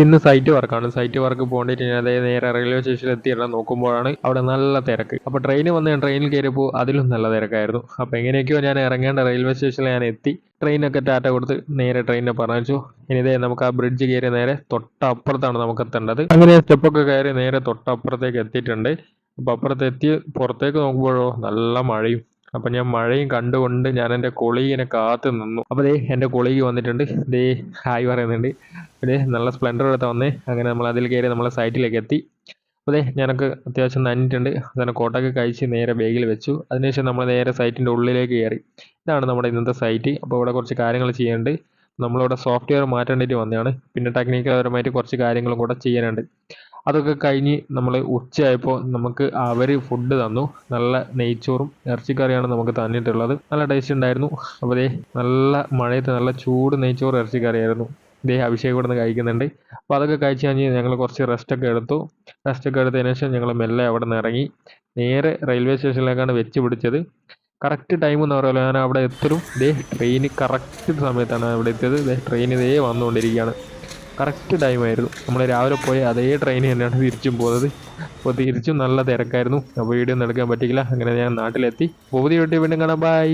ഇന്ന് സൈറ്റ് വർക്കാണ് site work പോകേണ്ടിട്ട് ഞാൻ അതായത് നേരെ റെയിൽവേ സ്റ്റേഷനിൽ എത്തിയെല്ലാം നോക്കുമ്പോഴാണ് അവിടെ നല്ല തിരക്ക്. അപ്പോൾ ട്രെയിൻ വന്ന് ഞാൻ ട്രെയിനിൽ കയറിയപ്പോൾ അതിലും നല്ല തിരക്കായിരുന്നു. അപ്പോൾ എങ്ങനെയൊക്കെയോ ഞാൻ ഇറങ്ങേണ്ട റെയിൽവേ സ്റ്റേഷനിൽ ഞാൻ എത്തി. ട്രെയിനൊക്കെ ടാറ്റ കൊടുത്ത് നേരെ ട്രെയിനിനെ പറഞ്ഞു ഇനി ഇതേ നമുക്ക് ആ ബ്രിഡ്ജ് കയറി നേരെ തൊട്ടപ്പുറത്താണ് നമുക്ക് എത്തേണ്ടത്. അങ്ങനെ സ്റ്റെപ്പൊക്കെ കയറി നേരെ തൊട്ടപ്പുറത്തേക്ക് എത്തിയിട്ടുണ്ട്. അപ്പോൾ അപ്പുറത്തെത്തി പുറത്തേക്ക് നോക്കുമ്പോഴോ നല്ല മഴയും. അപ്പം ഞാൻ മഴയും കണ്ടുകൊണ്ട് ഞാൻ എന്റെ കൊളീഗിനെ കാത്തു നിന്നു. അപ്പോൾ ദേ എന്റെ കൊളീഗ് വന്നിട്ടുണ്ട്. ദേ ഹായ് പറയുന്നുണ്ട്. ദേ നല്ല സ്പ്ലെൻഡർ എടുത്ത് വന്നേ. അങ്ങനെ നമ്മൾ അതിൽ കയറി നമ്മളെ സൈറ്റിലേക്ക് എത്തി. ദേ ഞാനൊക്കെ അത്യാവശ്യം നനഞ്ഞിട്ടുണ്ട്. അങ്ങനെ കോട്ടൊക്കെ കഴിച്ച് നേരെ ബാഗിൽ വെച്ചു. അതിനുശേഷം നമ്മൾ നേരെ സൈറ്റിന്റെ ഉള്ളിലേക്ക് കയറി. ഇതാണ് നമ്മുടെ ഇന്നത്തെ സൈറ്റ് അപ്പോൾ ഇവിടെ കുറച്ച് കാര്യങ്ങൾ ചെയ്യാനുണ്ട്. നമ്മളിവിടെ സോഫ്റ്റ്വെയർ മാറ്റേണ്ടിട്ട് വന്നതാണ്. പിന്നെ ടെക്നിക്കൽപരമായിട്ട് കുറച്ച് കാര്യങ്ങളും കൂടെ ചെയ്യാനുണ്ട്. അതൊക്കെ കഴിഞ്ഞ് നമ്മൾ ഉച്ചയായപ്പോൾ നമുക്ക് അവർ ഫുഡ് തന്നു. നല്ല നെയ്ച്ചോറും ഇറച്ചിക്കറിയാണ് നമുക്ക് തന്നിട്ടുള്ളത്. നല്ല ടേസ്റ്റ് ഉണ്ടായിരുന്നു. അപ്പോൾ നല്ല മഴയത്ത് നല്ല ചൂട് നെയ്ച്ചോറ് ഇറച്ചിക്കറിയായിരുന്നു. ഇതേ അഭിഷേകം ഇവിടെ നിന്ന് കഴിക്കുന്നുണ്ട്. അപ്പോൾ അതൊക്കെ കഴിച്ച് കഴിഞ്ഞ് ഞങ്ങൾ കുറച്ച് റെസ്റ്റൊക്കെ എടുത്തു. റെസ്റ്റൊക്കെ എടുത്തതിന് ശേഷം ഞങ്ങൾ മെല്ലെ അവിടെ നിന്ന് ഇറങ്ങി. നേരെ റെയിൽവേ സ്റ്റേഷനിലേക്കാണ് വെച്ച് പിടിച്ചത്. കറക്റ്റ് ടൈം എന്ന് പറയുമല്ലോ ഞാൻ അവിടെ എത്തലും ദേ ട്രെയിൻ കറക്റ്റ് സമയത്താണ് അവിടെ എത്തിയത്. ദേ ട്രെയിൻ ഇതേ വന്നുകൊണ്ടിരിക്കുകയാണ്. കറക്റ്റ് ടൈമായിരുന്നു നമ്മൾ രാവിലെ പോയി അതേ ട്രെയിൻ തന്നെയാണ് തിരിച്ചും പോകുന്നത് അപ്പോൾ തിരിച്ചും നല്ല തിരക്കായിരുന്നു. അപ്പോൾ വീഡിയോ ഒന്നും എടുക്കാൻ പറ്റിയില്ല. അങ്ങനെ ഞാൻ നാട്ടിലെത്തി. പുതിയ വീട്ടിൽ വീണ്ടും കാണാം. ബൈ